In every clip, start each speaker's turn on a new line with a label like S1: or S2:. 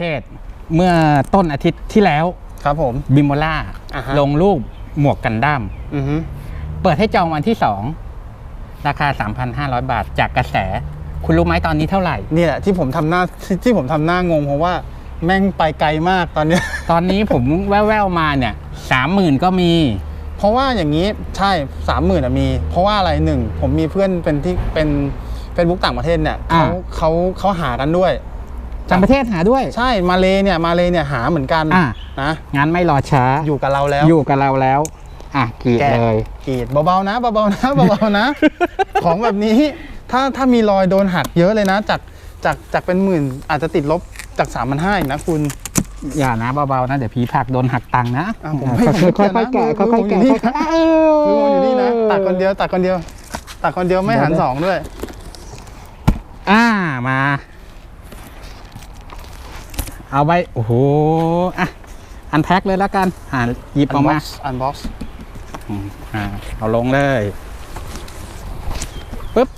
S1: เชษฐ์เมื่อต้นอาทิตย์ที่แล้ว
S2: ครับผม
S1: บิมโมล่า
S2: อ่าฮะ
S1: ลงรูปหมวกกันดั้ม
S2: อือฮึ
S1: เปิดให้จองวันที่2ราคา 3,500 บาทจากกระแส คุณรู้ไหมตอนนี้เท่าไหร่
S2: นี่แหละที่ผมทำหน้าที่ที่ผมทำหน้างงเพราะว่าแม่งไปไกลมากตอนเนี้ย
S1: ตอนนี้ผมแว่วๆมาเนี่ยสามหมื่นก็มี
S2: เพราะว่าอย่างนี้ใช่สามหมื่นมี เพราะว่าอะไรหนึ่งผมมีเพื่อนเป็นที่เป็นเฟซบุ๊กต่างประเทศเนี่ยเขา
S1: อ่า
S2: เขาเขาหากันด้วย
S1: ต่างประเทศหาด้วย
S2: ใช่มาเลเนี่ยมาเลเนี่ยหาเหมือนกัน
S1: อ่า
S2: นะ
S1: งั้นไม่รอช้า
S2: อยู่กับเราแล้ว
S1: อยู่กับเราแล้วอะกรีด
S2: แกะ
S1: เลย
S2: กรีดเบาๆนะเบาๆนะเบาๆนะ ของแบบนี้ถ้าถ้ามีรอยโดนหักเยอะเลยนะ จากจากจากเป็นหมื่นอาจจะติดลบจาก3ามพันห้าอีกนะคุณ
S1: อย่านะเบาๆนะเดี๋ยวผีผักโดนหักตังค์นะ
S2: อะผมไม่
S1: ค่อยๆ
S2: ผมไม่
S1: ค่อยๆแกะ
S2: เกี่ยวนะ
S1: ค่อยๆแกะ
S2: มือผมอยู่นี่
S1: ค่อยๆ
S2: นะคือมันอยู่นี่นะตัดคนเดียวตัดคนเดียวตัดคนเดียวไม่หัน
S1: เดี๋ยว
S2: สองด้วย
S1: อ่ามา เอาไปโอ้โห อะ อันแพ็คเลยแล้วกัน อ่าหยิบออกมา
S2: อันบ็อกซ์
S1: อืมอ่า เอาลงเลยปึ๊บ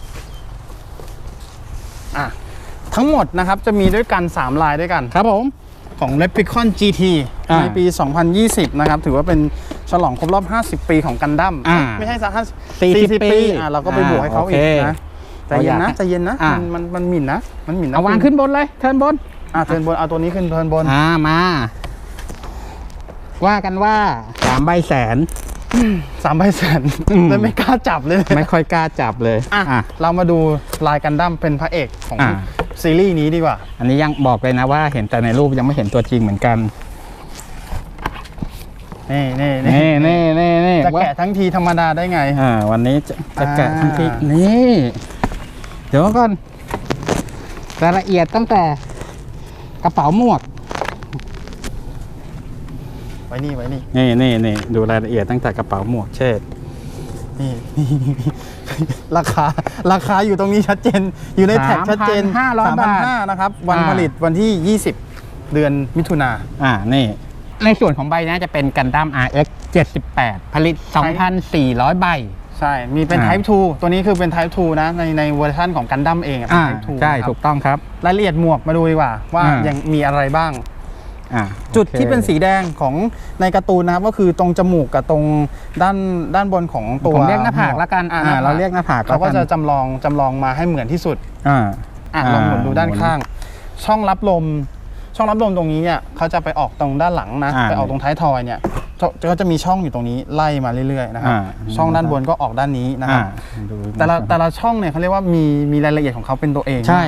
S2: อะ ทั้งหมดนะครับจะมีด้วยกัน 3 ลายด้วยกัน
S1: ครับผม
S2: ของ r e p l i c o n GT
S1: อ่า
S2: ในปี 2020 นะครับ ถือว่าเป็นฉลองครบรอบ 50 ปีของกันดั้ม
S1: อ่า
S2: ไม่ใช่สักห้า
S1: 40
S2: 40 ปี อะเราก็ไปบวกให้เขาอีก
S1: อ่าโอเค
S2: นะใจเย็นนะ
S1: เราอยาก
S2: ใจเย็นนะ
S1: อ่า
S2: มันมันมันหมิ่นนะ มันหมิ่นนะ
S1: เอาวาง
S2: คุณ
S1: ขึ้นบนเลย เทิร์นบน
S2: อะเทิร์นบนเอาตัวนี้ขึ้นเทิร์นบน
S1: อ่ามา ว่ากันว่าสามใบแสน
S2: สามใบแสน
S1: อืม
S2: เลยไม่กล้าจับเลย
S1: ไม่ค่อยกล้าจับเลย
S2: อะ
S1: อะ
S2: เรามาดูลายกันดั้มเป็นพระเอกของ
S1: อ่า
S2: ซีรีส์นี้ดีกว่า
S1: อันนี้ยังบอกเลยนะว่าเห็นแต่ในรูปยังไม่เห็นตัวจริงเหมือนกัน
S2: นี่นี่นี่
S1: นี่นี่นี่นี่
S2: จะ
S1: ว่า
S2: แกะทั้งทีธรรมดาได้ไง
S1: อ่าวันนี้จะจะแกะ
S2: อ่า
S1: ทั้งทีนี่ เดี๋ยวก่อนรายละเอียดตั้งแต่ กระเป๋าหมวก
S2: ไว้นี่ไว้นี่
S1: นี่นี่นี่ดูรายละเอียดตั้งแต่กระเป๋าหมวกเช่ด
S2: นี่นี่นี่ราคาราคาอยู่ตรงนี้ชัดเจน อยู่ในแท็กชัดเจน
S1: 3,500 บาท
S2: 3,500นะครับ วัน
S1: อ่า
S2: ผลิตวันที่ 20 เดือนมิถุนา
S1: อ่านี่ ในส่วนของใบนะจะเป็นกันดั้ม RX 78 ผลิต 2,400 ใบ
S2: ใช่ มีเป็น
S1: อ่า
S2: Type 2 ตัวนี้คือเป็น Type 2 นะ ในในเวอร์ชันของกันดั้มเองอะเป็น
S1: อ่า
S2: Type 2
S1: ใช่
S2: นะครับ
S1: ถูกต้องครับ
S2: รายละเอียดหมวกมาดูดีกว่า ว่า
S1: อ่ายั
S2: ยังมีอะไรบ้าง
S1: อ่า
S2: จุด
S1: โอค
S2: ที่เป็นสีแดงของในการ์ตูนนะครับก็คือตรงจมูกกับตรงด้านด้านบนของตัว
S1: ผมเรียกหน้าผาก
S2: มว
S1: แล้วกัน
S2: อ่า
S1: อ่าเราเรียกหน้าผาก
S2: เขาก็
S1: แล้วน
S2: จะจำลองจำลองมาให้เหมือนที่สุด
S1: อ่า
S2: อะ
S1: อ่า
S2: ลองหมุนดูด้าน
S1: หมุน
S2: ข้าง ช่องรับลม ช่องรับลมตรงนี้เนี่ยเขาจะไปออกตรงด้านหลังนะ
S1: อ่า
S2: ไปออกตรงท้ายทอยเนี่ยจะ ก็จะมีช่องอยู่ตรงนี้ไล่มาเรื่อยๆนะครับ
S1: อ่า
S2: ช่องด้านบนก็ออกด้านนี้นะค
S1: อ่า
S2: รับ
S1: ดู
S2: แต่ละแต่ละช่องเนี่ยเขาเรียกว่ามีมีรายละเอียดของเขาเป็นตัวเอง
S1: ใช่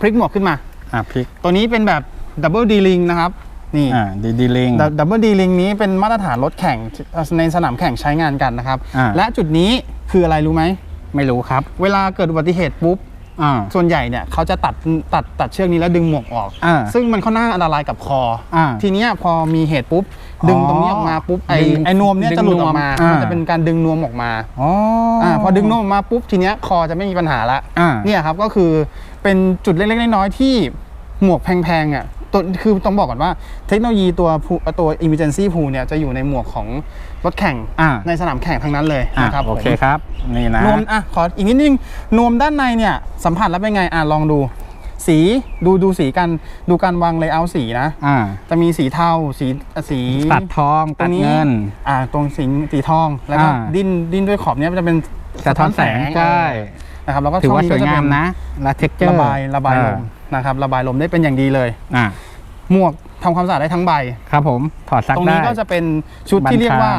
S2: พลิกหมวกขึ้นมา
S1: อ่าพลิก
S2: ตัวนี้เป็นแบบดับเบิลดีลิงนะครับนี่
S1: อ่าดีดีลิง
S2: ดับเบิลดีลิงนี้เป็นมาตรฐานรถแข่งในสนามแข่งใช้งานกันนะครับ
S1: อ่า
S2: และจุดนี้คืออะไรรู้ไหม
S1: ไม่รู้ครับ
S2: เวลาเกิดอุบัติเหตุปุ๊บ
S1: อ่า
S2: ส่วนใหญ่เนี่ยเขาจะตัดตัดตัดเชือกนี้แล้วดึงหมวกออก
S1: อ่า
S2: ซึ่งมันค่อนข้างอันตรายกับคออ
S1: อ่า
S2: ทีเนี้ยพอมีเหตุปุ๊บ
S1: อ๋อ
S2: ดึงตรงนี้ออกมาปุ๊บไอ้
S1: ดึง
S2: ไอ้นวมเนี่ย
S1: ดึง
S2: จะหลุดออกมา
S1: นวมอ่ามั
S2: มันจะเป็นการดึงนวมออกมา
S1: อ๋อ
S2: อ่าพอดึงนวมออกมาปุ๊บทีเนี้ยคอจะไม่มีปัญหาละ
S1: อ่า
S2: เนี่ยครับก็คือเป็นจุดเล็กๆน้อยๆที่หมวกแพงๆอะตัวคือต้องบอกก่อนว่าเทคโนโลยีตัว pool- ตัว emergency pool เนี่ยจะอยู่ในหมวกของรถแข่ง
S1: อ่า
S2: ในสนามแข่งทั้งนั้นเลย
S1: อ่า
S2: นะครับ
S1: โอเค
S2: ผม
S1: ครับนี่นะ
S2: นวมอะขออีกนิดนึงนวมด้านในเนี่ยสัมผัสแล้วเป็นไงอะลองดู สีดูดูสีกันดูการวางเลเยอร์สีนะ
S1: อ่า
S2: จะมีสีเทาสีสี
S1: ตัดทอง
S2: ตร
S1: ตัด
S2: งนี้
S1: เงิน
S2: อ่าตรงสีสีทองแล้วก็
S1: อ่า
S2: ดิ้นดิ้นด้วยขอบเนี้ยมันจะเป็น
S1: สะท้อนแสงใช่
S2: นะครับแล้วก็
S1: ถือว่า
S2: ช่
S1: ส
S2: ง
S1: วย
S2: ก็จ
S1: งาม
S2: เป็
S1: นะ และเท็กเจอร์
S2: ระบายระบายลมนะครับระบายลมได้เป็นอย่างดีเลย
S1: อ่า
S2: หมวกทำความสะอาดได้ทั้งใบ
S1: ครับผมถอดซัก
S2: ตรง
S1: ได้
S2: นี้ก็จะเป็นชุดที่
S1: บันคาง
S2: เรียกว่า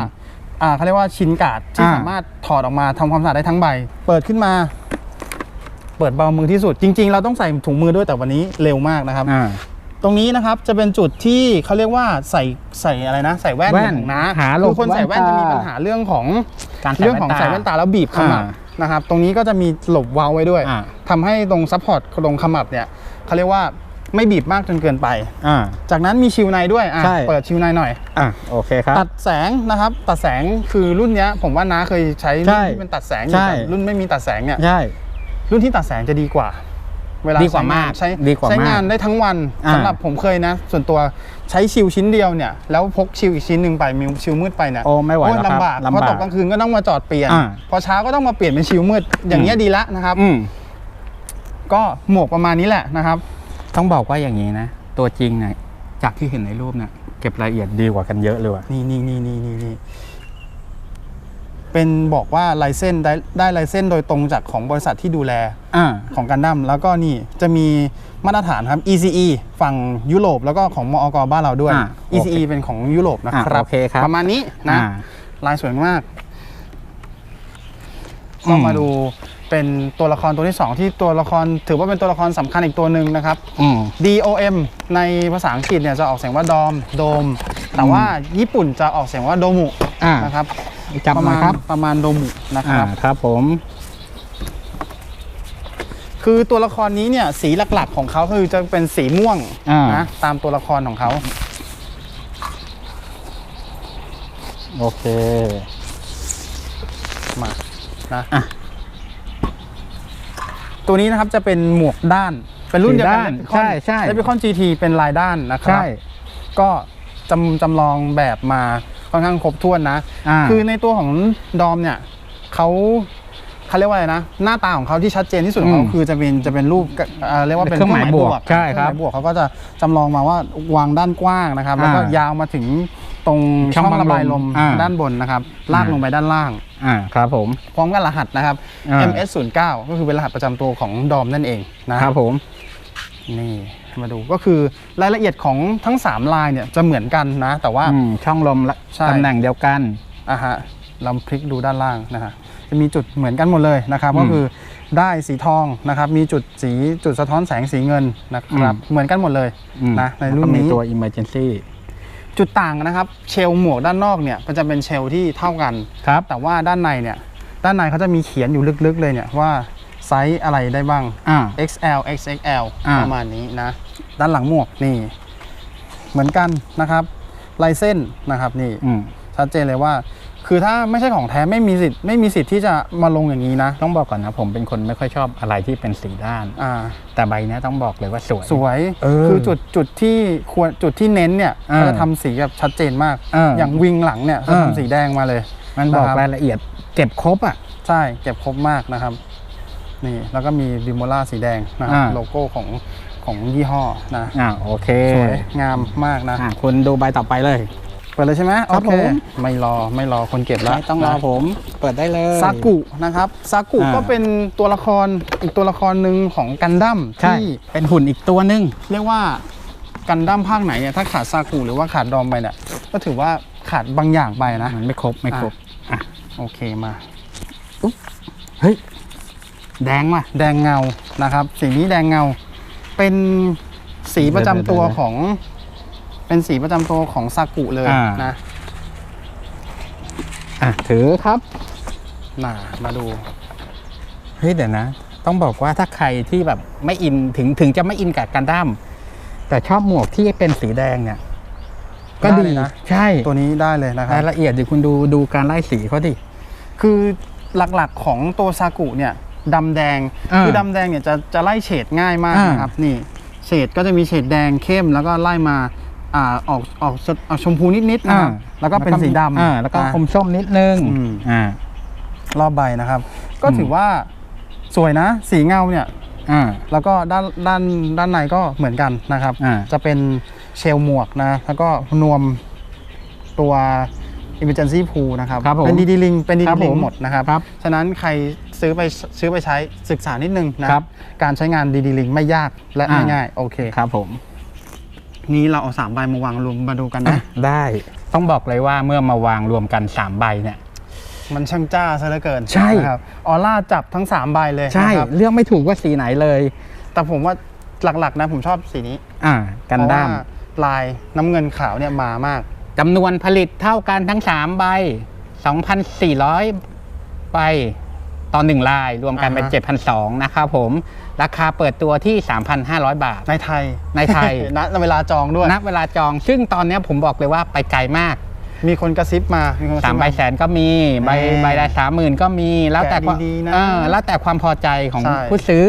S2: อ่าเขาเรียกว่าชิ้นกาดที่
S1: อ่า
S2: สามารถถอดออกมาทำความสะอาดได้ทั้งใบ เปิดขึ้นมา เปิดเบามือที่สุด จริง ๆ เราต้องใส่ถุงมือด้วยแต่วันนี้เร็วมากนะครับ
S1: อ่า
S2: ตรงนี้นะครับจะเป็นจุดที่เขาเรียกว่าใส่ใส่อะไรนะ ใส่แว่น
S1: แว่น
S2: ของน้า
S1: หาหลบ
S2: คือคนใส่แว่น
S1: แว่น
S2: จะ
S1: ตา
S2: มีปัญหาเรื่องของ
S1: การใส่
S2: เรื่องของใส่แว่นตาแล้วบีบขมับ
S1: อ่า
S2: นะครับ ตรงนี้ก็จะมีหลบเว้าไว้ด้วย
S1: อ่า
S2: ทำให้ตรงซัพพอร์ตตรงขมับเนี่ยเขาเรียกว่าไม่บีบมากจนเกินไป
S1: อ่า
S2: จากนั้นมีชิวในด้วยอะ
S1: ใช่
S2: เปิดชิวในหน่อย
S1: อ่าโอเคครับ
S2: ตัดแสงนะครับ ตัดแสงคือรุ่นเนี้ยผมว่าน้าเคยใช้
S1: ใช่
S2: รุ่นที่เป็นตัดแสงอยู่
S1: ใช่
S2: แต่รุ่นไม่มีตัดแสงเนี่ย
S1: ใช่
S2: รุ่นที่ตัดแสงจะดีกว่า เวลา
S1: ดีกว่า
S2: ใช้งน
S1: มาก
S2: ใช้
S1: ดีกว่า
S2: ใช้
S1: มาก
S2: งานได้ทั้งวัน
S1: อ่า
S2: สำหรับผมเคยนะ ส่วนตัวใช้ชิวชิ้นเดียวเนี่ยแล้วพกชิวอีกชิ้นหนึ่งไปมีชิวมืดไปเนี่ย
S1: โอ้ไม่ไหว
S2: โอ้ย
S1: แล้วครับ
S2: ลำบาก
S1: ลำ
S2: พอบาต
S1: ก
S2: กกลางคืนก็ต้องมาจอดเปลี่ยน
S1: อ่า
S2: พอเช้าก็ต้องมาเปลี่ยนเป็นชิวมืดอย่างเงี้ยดีละนะครับ
S1: อืม
S2: ก็หมวกประมาณนี้แหละนะครับ
S1: ต้องบอกว่าอย่างนี้นะ ตัวจริงเนี่ยจากที่เห็นในรูปเนี่ยเก็บรายละเอียดดีกว่ากันเยอะเลยว่ะ
S2: นี่นี่นี่นี่นี่นี่ เป็นบอกว่าไลเซนได้ได้ไลเซนโดยตรงจากของบริษัทที่ดูแล
S1: อ่า
S2: ของกันดั้มแล้วก็นี่จะมีมาตรฐานครับ ECE ฝั่งยุโรปแล้วก็ของมอกบ้านเราด้วย
S1: อ่า
S2: ECE เป็นของยุโรปนะ
S1: อ่า
S2: ครับ
S1: โอเคครับ
S2: ประมาณนี้นะ
S1: อ่า
S2: ลายสวยมาก
S1: อืม
S2: ก็มาดูเป็นตัวละครตัวที่ 2 ที่ตัวละครถือว่าเป็นตัวละครสำคัญอีกตัวหนึ่งนะครับ
S1: อืม
S2: DOM ในภาษาอังกฤษเนี่ยจะออกเสียงว่าดอมโดม แต่ว่าญี่ปุ่นจะออกเสียงว่าโดมุ
S1: อ่า
S2: นะครับ
S1: จับ
S2: ประ
S1: มา
S2: มาณ
S1: ครับ
S2: ประมาณโดมุนะค
S1: อ่า
S2: รับ
S1: ครับผม
S2: คือตัวละครนี้เนี่ยสีหลักๆของเขาคือจะเป็นสีม่วง
S1: อ่า
S2: นะตามตัวละครของเขา
S1: โอเค
S2: มานะ
S1: อะ
S2: ตัวนี้นะครับจะเป็นหมวกด้าน เป็นรุ่นเดียวกั
S1: สีด้านใช่ใช่
S2: เลปิคอน GT เป็นลายด้านนะครั
S1: ใช่
S2: ก็จำจำลองแบบมา ค่อนข้างครบถ้วนนะ
S1: อ่า
S2: คือในตัวของดอมเนี่ยเขาเขาเรียกว่าอะไรนะ หน้าตาของเขาที่ชัดเจนที่สุดของเขา
S1: อืม
S2: คือจะเป็นจะเป็นรูปกะอ่าเรียกว่าเป็น
S1: เครื่องหมายบวกใช่ครับ
S2: เคองหมายบวกเขาก็จะจำลองมาว่าวางด้านกว้างนะครับ แล้วก็
S1: อ่ายา
S2: วมาถึงตรง
S1: ช่
S2: ช่
S1: อ
S2: องง
S1: บังลม
S2: ระบายลม
S1: อ่า
S2: ด้านบนนะครับ ลาก
S1: อ่า
S2: ลงไปด้านล่าง
S1: อ่าครับผม
S2: พร้อมกับรหัสนะครับ
S1: อ่า
S2: MS 0 9 ก็คือเป็นรหัสประจำตัวของดอมนั่นเองนะครับ
S1: ผม
S2: นี่ มาดูก็คือรายละเอียดของทั้ง 3 ลายเนี่ยจะเหมือนกันนะ แต่ว่า
S1: อืมช่องลมละ
S2: ใช่
S1: ตำแหน่งเดียวกัน
S2: อะฮะลำพลิกดูด้านล่างนะฮะจะมีจุดเหมือนกันหมดเลยนะครับ
S1: อืม
S2: ก็คือได้สีทองนะครับ มีจุดสีจุดสะท้อนแสงสีเงินนะครับ
S1: อืม
S2: เหมือนกันหมดเลย
S1: อืม
S2: นะใน
S1: แล้ว
S2: รุ่
S1: ก็
S2: น
S1: มี
S2: นี้
S1: ตัว emergency
S2: จุดต่างนะครับเชลหมวกด้านนอกเนี่ยมันจะเป็นเชลที่เท่ากัน
S1: ครับ
S2: แต่ว่าด้านในเนี่ยด้านในเขาจะมีเขียนอยู่ลึกๆเลยเนี่ยว่า ไซส์อะไรได้บ้าง
S1: อ่า
S2: XL XXL
S1: อ่า
S2: ประมาณนี้นะ ด้านหลังหมวก นี่ เหมือนกันนะครับลายเส้นนะครับนี่
S1: อืม
S2: ชัดเจนเลยว่า คือถ้าไม่ใช่ของแท้ไม่มีสิทธิ์ไม่มีสิทธิ์ที่จะมาลงอย่างนี้นะ
S1: ต้องบอกก่อนนะผมเป็นคนไม่ค่อยชอบอะไรที่เป็นสีด้าน
S2: อ่า
S1: แต่ใบเนี้ยต้องบอกเลยว่าสวย
S2: สวย
S1: เออ
S2: คือจุดจุดที่ควรจุดที่เน้นเนี่ย
S1: เออ
S2: เขาจะทำสีแบบชัดเจนมาก
S1: เอออ
S2: อย่างวิงหลังเนี่ยเขา
S1: เออ
S2: ทำสีแดงมาเลย
S1: มันบอก
S2: นะครับ
S1: รายละเอียดเก็บครบอะ
S2: ใช่ เก็บครบมากนะครับ นี่แล้วก็มีบิโมล่าสีแดงนะครับ
S1: อ่า
S2: โลโก้ของของยี่ห้อนะ
S1: อ่าโอเค
S2: สวยงามมากนะ
S1: อ่าคุณดูใบต่อไปเลย
S2: เปิดเลยใช่ไหม
S1: ครับ
S2: โอเผ
S1: ม
S2: ไม่รอไม่รอคนเก็บแล้ว
S1: ไม่ต้องรอ
S2: นะ
S1: ผม เปิดได้เลย
S2: ซากุนะครับซากุ
S1: อ่า
S2: ก็เป็นตัวละครอีกตัวละครหนึ่งของกันดั้ม
S1: ใช่
S2: ที่
S1: เป็นหุ่นอีกตัวหนึ่ง
S2: เรียกว่ากันดั้มภาคไหนเนี่ยถ้าขาดซากุหรือว่าขาดดอมไปเนี่ยก็ถือว่าขาดบางอย่างไปนะ
S1: มันไม่ครบไม่ครบอะ
S2: โอเคมา
S1: เฮ้ย แดงว่ะ
S2: แดงเงานะครับ สีนี้แดงเงา เป็นสีประจำตัว
S1: เดี๋ยวๆๆ
S2: ของ เป็นสีประจำตัวของซากุเลย
S1: อ่าน
S2: นะ
S1: อะถือครับ
S2: น่ามาดู
S1: เฮ้ยเดี๋ยวนะ ต้องบอกว่าถ้าใครที่แบบไม่อินถึงถึงจะไม่อินกับกันดั้มแต่ชอบหมวกที่เป็นสีแดงเนี่ย ก็
S2: ได้
S1: ดี
S2: เลยนะ
S1: ใช่
S2: ตัวนี้ได้เลยนะครั
S1: รา
S2: บ
S1: ยละเอียดดิคุณดูดูการไล่สีเขาดิ
S2: คือหลักๆของตัวซากุเนี่ย ดำแดง
S1: อ่า
S2: คือดำแดงเนี่ยจะจะไล่เฉดง่ายมาก
S1: อ่าน
S2: นะครับนี่เฉดก็จะมีเฉดแดงเข้มแล้วก็ไล่มาอ่าออกออกสดออกชมพูนิดๆนะครับแล้วก็เป็นสีดำ
S1: อ่าแล้วก็
S2: อ่า
S1: อมส้มนิดนึง
S2: อืม
S1: อ่า ร
S2: อบใบนะครับ ก็
S1: อืม
S2: ถือว่าสวยนะ สีเงาเนี่ย
S1: อ่า
S2: แล้วก็ด้านด้านด้านในก็เหมือนกันนะครับ
S1: อ่า
S2: จะเป็นเชลหมวกนะ แล้วก็นวมตัว emergency pool นะครับ
S1: ครับผม
S2: เป็นดีดีลิงเป็นดี
S1: ครั
S2: ดี
S1: บ
S2: ลิง
S1: ผม
S2: หมดนะครับ
S1: ครับ
S2: ฉะนั้นใครซื้อไปซื้อไปใช้ศึกษานิดนึงนะครับการใช้งานดีดีลิงไม่ยากและ
S1: อ่า
S2: ง่ายๆโอเค
S1: ครับผม
S2: นี้เราเอาสามใบมาวางรวมมาดูกัน
S1: อะ
S2: นะ
S1: ได้ต้องบอกเลยว่าเมื่อมาวางรวมกัน3ใบเนี่ย
S2: มันช่างจ้าซะเหลือเกิน
S1: ใช่
S2: นะครับออร่าจับทั้ง3ใบเลย
S1: ใช่
S2: นะครับ
S1: เลือกไม่ถูกว่าสีไหนเลย
S2: แต่ผมว่าหลักๆนะผมชอบสีนี้
S1: อ่า กันดั้ม
S2: เพราะว่าลายน้ำเงินขาวเนี่ยมามาก
S1: จำนวนผลิตเท่ากันทั้ง 3 ใบ 2,400 ใบต่อหนึ่งลาย รวมกันเป็น
S2: อ่าฮะ
S1: 7,200 นะครับผม ราคาเปิดตัวที่ 3,500 บาท
S2: ในไทย
S1: ในไทย
S2: ณ เวลาจองด้วย
S1: ณเวลาจอง ซึ่งตอนเนี้ยผมบอกเลยว่าไปไกลมาก
S2: มีคนกระซิบมามีคนกระซิ
S1: 3
S2: บ
S1: ใบ
S2: มา
S1: แสนก็มี ใบ
S2: แน่
S1: ใบละสามหมื่นก็มี แล้วแต่ความ
S2: แกะดีๆนะ
S1: เออแล้วแต่ความพอใจของ
S2: ใช่
S1: ผู้ซื้อ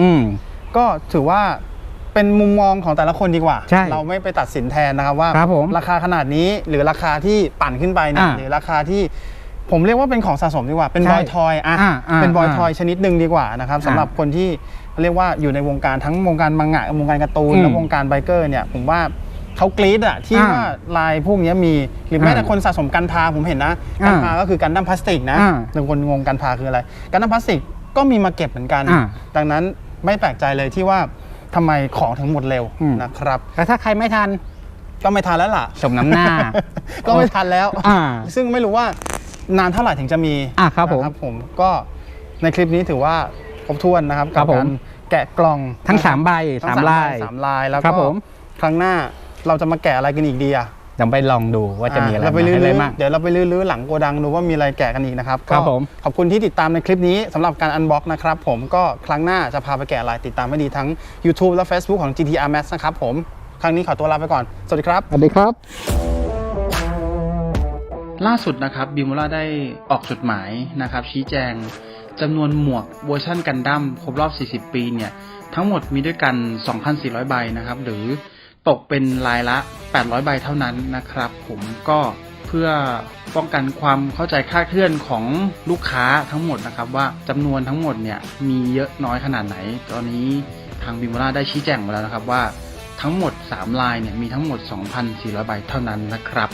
S1: อืม
S2: ก็ถือว่า เป็นมุมมองของแต่ละคนดีกว่า
S1: ใช่
S2: เราไม่ไปตัดสินแทนนะครับว่า
S1: ครับผม
S2: ราคาขนาดนี้หรือราคาที่ปั่นขึ้นไปเนี่ย
S1: อ่า
S2: หรือราคาที่ผมเรียกว่าเป็นของสะสมดีกว่า เป็น
S1: ใช่
S2: บอยทอยอะ
S1: อ่าอ่า
S2: เป็นบอย
S1: อ่า
S2: ทอยชนิดหนึ่งดีกว่านะครับ
S1: อ่า
S2: สำหรับคนที่เรียกว่าอยู่ในวงการทั้งวงการมังงะวงการการ์ตูน
S1: อืม
S2: และวงการไบเกอร์เนี่ยผมว่าเขากรี๊ดอะที่
S1: อ่า
S2: ว่าลายพวกเนี้ยมีหรือแม้
S1: อ่า
S2: แต่คนสะสมกันพาผมเห็นนะ
S1: อ่า
S2: กันพาก็คือกันดั้มพลาสติกนะ
S1: อ่า
S2: บางคนงงกันพาคืออะไรกันดั้มพลาสติกก็มีมาเก็บเหมือนกัน
S1: อ่า
S2: ดังนั้นไม่แปลกใจเลยที่ว่า ทำไมของถึงหมดเร็ว
S1: อืม
S2: นะครับ
S1: แล้วถ้าใครไม่ทัน
S2: ก็ไม่ทันแล้วล่ะ
S1: สมน้ำหน้า
S2: ก็ไม่ทันแล้ว
S1: อ่า
S2: ซึ่งไม่รู้ว่านานเท่าไหร่ถึงจะมี
S1: อะครับผม
S2: นะครับผมก็ในคลิปนี้ถือว่าครบถ้วนนะครับ
S1: ครั
S2: กับ
S1: ผม
S2: การแกะกล่อง
S1: ทั้ง
S2: นะครับ
S1: สามใบ
S2: ทั้ง
S1: สามลาย
S2: ใบสามลายแล้ว
S1: ครั
S2: ก็
S1: บผม
S2: ครั้งหน้าเราจะมาแกะอะไรกันอีกดีอะ
S1: เดี๋ยวไปลองดูว่าจะมีอะไร
S2: เราไป
S1: มา
S2: ลื้
S1: ให้
S2: อ
S1: เล่นบ้าง
S2: ๆเดี๋ยวเราไปลื้อๆหลังโกดังดูว่ามีอะไรแกะกันอีกนะครับ
S1: ครับ
S2: ก็
S1: ผม
S2: ขอบคุณที่ติดตามในคลิปนี้สำหรับการอันบ็อกนะครับผมก็ครั้งหน้าจะพาไปแกะอะไรติดตามให้ดีทั้ง YouTube และ Facebook ของ GTR Max นะครับผมครั้งนี้ขอตัวลาไปก่อน สวัสดีครับ
S1: สวัสดีครับ
S2: ล่าสุดนะครับบิมูล่าได้ออกจดหมายนะครับ ชี้แจงจำนวนหมวกเวอร์ชันกันดั้มครบรอบ 40 ปีเนี่ย ทั้งหมดมีด้วยกัน 2,400 ใบนะครับ หรือตกเป็นลายละ 800 ใบเท่านั้นนะครับ ผมก็เพื่อป้องกันความเข้าใจคลาดเคลื่อนของลูกค้าทั้งหมดนะครับ ว่าจำนวนทั้งหมดเนี่ยมีเยอะน้อยขนาดไหน ตอนนี้ทางบิมูล่าได้ชี้แจงมาแล้วนะครับว่าทั้งหมด 3 ลายเนี่ยมีทั้งหมด 2,400 ใบเท่านั้นนะครับ